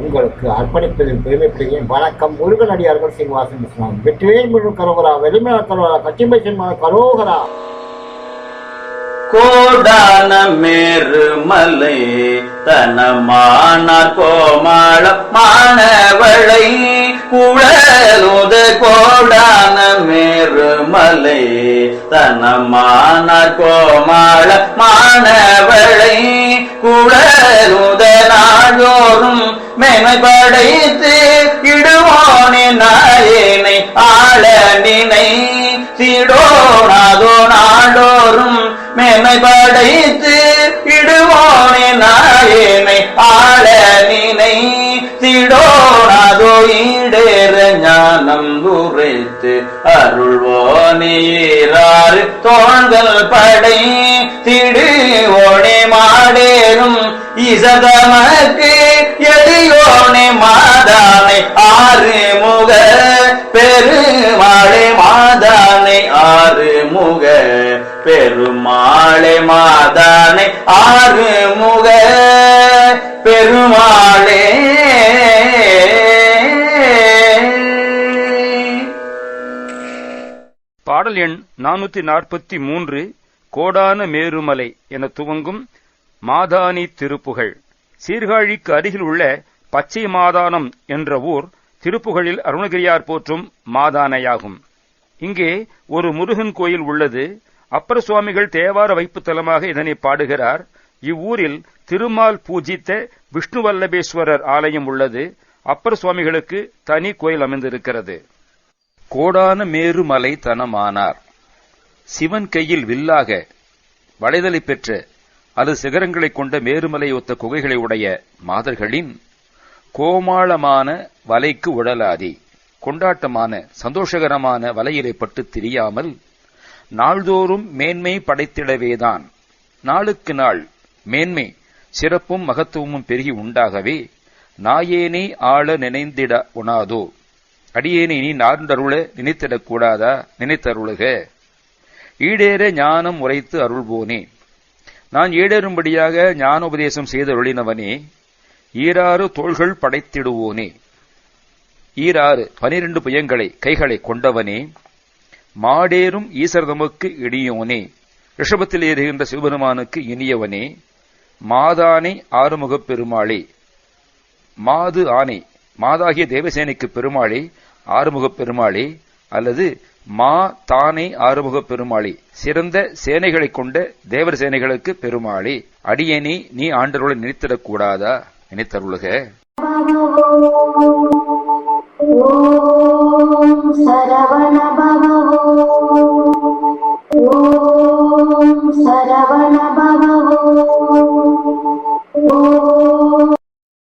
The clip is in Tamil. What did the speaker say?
உங்களுக்கு அர்ப்பணிப்பதில் பெருமைப்படுகிறேன் வணக்கம். முருகனடியார்கள் சீனிவாசன் இஸ்லாம் வெற்றிவேல் முழு கரோகரா வெளிமல கரோகரா கச்சிம்பை சின்மா கரோகரா. கோடான மேருமலை தனமானார் கோமாள மாணவளை குழலுத கோடான மேருமலை தனமானார் கோமாள மாணவ நாடோறும் படைத்து இடுவோனே நாயனை ஆள நினை. சீடோனாதோ நாடோறும் மேமை படைத்து இடுவோனே நாயனை ஆள நினை. சீடோனாதோ ஈடேற ஞானம் உரைத்து அருள்வோனேராறு தோள்கள் படை திடு ஓணே மாடேறும் இசதமக்கு எளியோனே மாதானே ஆறு முக பெருமாளே மாதானே ஆறு முக பெருமாளே மாதானே ஆறு முக பெருமாளே. பாடல் எண் நானூத்தி நாற்பத்தி மூன்று கோடான மேருமலை என துவங்கும் மாதானி திருப்புகழ் சீர்காழிக்கு அருகில் உள்ள பச்சை மாதானம் என்ற ஊர் திருப்புகழில் அருணகிரியார் போற்றும் மாதானையாகும். இங்கே ஒரு முருகன் கோயில் உள்ளது. அப்பர சுவாமிகள் தேவார வைப்பு தலமாக இதனை பாடுகிறார். இவ்வூரில் திருமால் பூஜித்த விஷ்ணுவல்லபேஸ்வரர் ஆலயம் உள்ளது. அப்பர் சுவாமிகளுக்கு தனி கோயில் அமைந்திருக்கிறது. கோடான மேருமலை தனமானார். சிவன் கையில் வில்லாக வளைதலை பெற்ற அது சிகரங்களைக் கொண்ட மேருமலை ஒத்த குகைகளை உடைய மாதர்களின் கோமாளமான வலைக்கு உழலாதே. கொண்டாட்டமான சந்தோஷகரமான வலையிலே பட்டு திரியாமல் நாள்தோறும் மேன்மை படைத்திடவேதான். நாளுக்கு நாள் மேன்மை சிறப்பும் மகத்துவமும் பெருகி உண்டாகவே நாயேனே ஆள நினைந்திட உணாதோ. அடியேனே நீ நார்ந்தருள நினைத்திடக்கூடாதா நினைத்தருளுக. ஈடேற ஞானம் உரைத்து அருள்வோனே. நான் ஈடேறும்படியாக ஞானோபதேசம் செய்தருளினவனே ஈராறு தோள்கள் படைத்திடுவோனே. ஈராறு பனிரெண்டு புயங்களை கைகளை கொண்டவனே மாடேறும் ஈசர்தமுக்கு இடியோனே. ரிஷபத்தில் ஏறுகின்ற சிவபெருமானுக்கு இனியவனே மாதானை ஆறுமுகப் பெருமாளே. மாது ஆனை மாதாகிய தேவசேனைக்கு பெருமாளே ஆறுமுகப் பெருமாளே அல்லது மா தானே ஆறுமுக பெருமாளி. சிறந்த சேனைகளைக் கொண்ட தேவர் சேனைகளுக்கு பெருமாளி. அடியேனி நீ ஆண்டருளை நினைத்திடக் கூடாதா நினைத்தருளுக சரவண